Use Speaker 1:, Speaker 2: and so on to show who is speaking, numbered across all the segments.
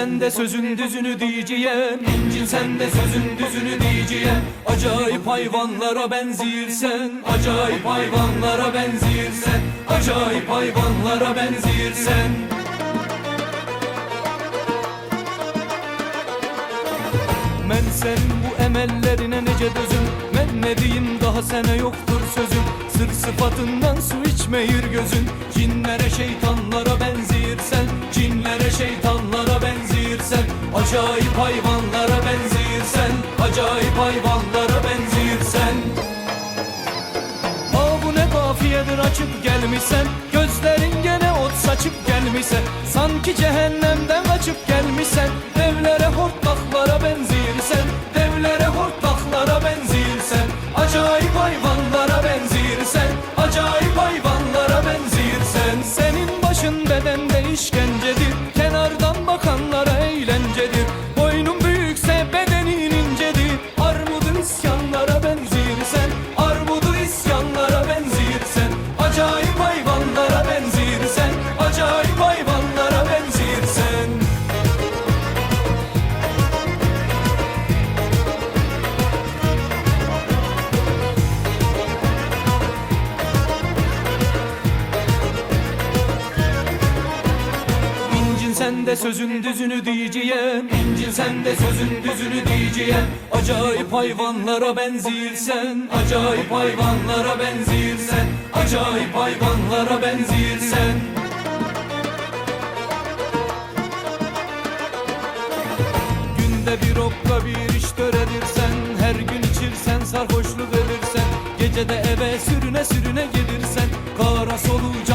Speaker 1: sen de sözün düzünü diyeceğim. İncin sen de sözün düzünü diyeceğim. Acayip hayvanlara benzirsen Acayip hayvanlara benzirsen Acayip hayvanlara benzirsen Men senin bu emellerine nece dözüm Diyeyim daha sene yoktur sözüm. Sır sıfatından su içmeyir gözün. Cinlere şeytanlara benzirsen Cinlere şeytanlara benzirsen Acayip hayvanlara benzirsen Acayip hayvanlara benzirsen Aa bu ne kafiyedir kaçıp gelmişsen Gözlerin gene ot saçıp gelmişsen Sanki cehennemden Acayip hayvanlara benzirsen Acayip hayvanlara sözün düzünü diyeceğim. İncin sen de sözün düzünü diyeceğim. Acayip hayvanlara benzirsen Acayip hayvanlara benzirsen Acayip hayvanlara benzirsen Günde bir okka bir iş töredirsen Her gün içirsen sarhoşluk verirsen Gecede eve sürüne sürüne gelirsen Kara solucanlara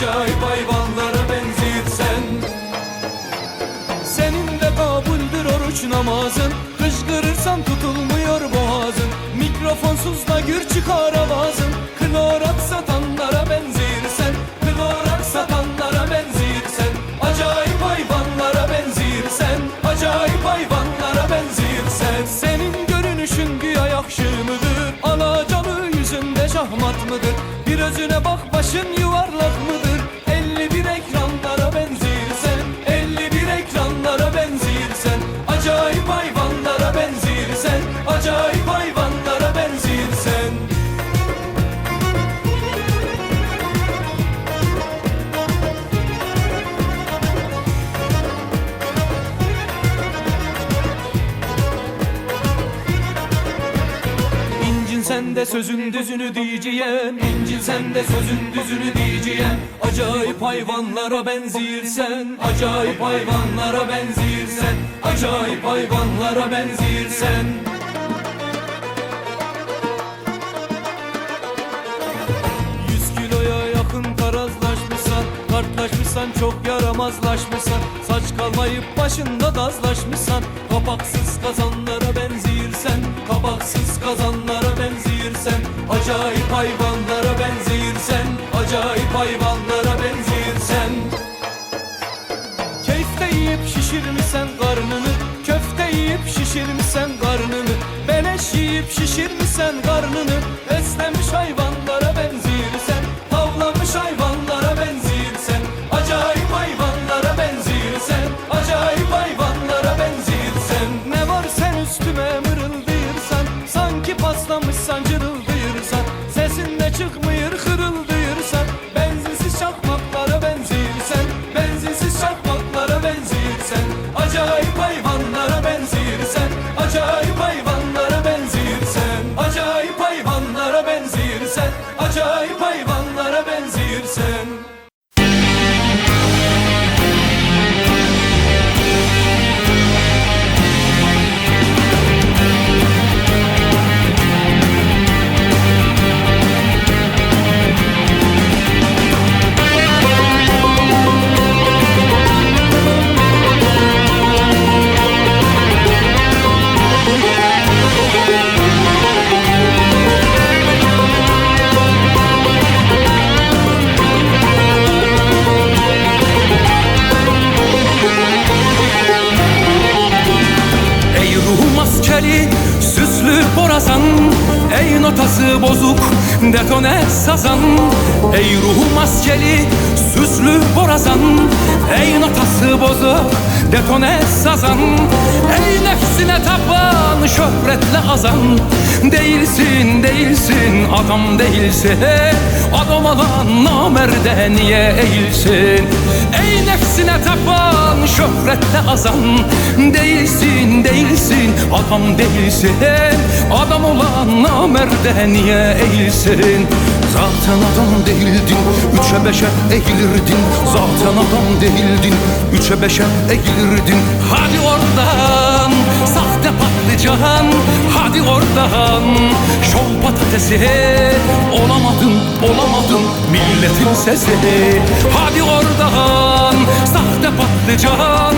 Speaker 1: Acayip hayvanlara benzirsen senin de kabuldür oruç namazın. Kışkırırsan tutulmuyor boğazın. Mikrofonsuz da gür çıkar avazın İncin sen de sözün düzünü diyeceğim İncin sen de sözün düzünü diyeceğim. Acayip hayvanlara benzirsen Acayip hayvanlara benzirsen Acayip hayvanlara benzirsen Kartlaşmışsan çok yaramazlaşmışsan Saç kalmayıp başında dazlaşmışsan Kapaksız kazanlara benzirsen Kapaksız kazanlara benzirsen Acayip hayvanlara benzirsen Acayip hayvanlara benzirsen Keyifte yiyip şişirmişsen karnını Köfte yiyip şişirmişsen karnını Beleş yiyip şişirmişsen karnını Beslenmiş hayvanlara
Speaker 2: süslü borazan Ey notası bozuk detone sazan. Ey ruhum askeri süslü borazan Ey notası bozuk detone sazan. Ey nefsine tapan şöhretle azan Değilsin değilsin adam değilsin Adam olan namerde niye eğilsin? Ey nefsine tapan şöhretle azan. Değilsin değilsin adam değilsin. Adam olan namerde niye eğilsin? Zaten adam değildin Üçe beşe eğilirdin. Zaten adam değildin Üçe beşe eğilirdin. Hadi oradan Sahte patlıcan Hadi oradan Şov patatesi Olamadın olamadın Milletin sesi Hadi oradan Sahte patlıcan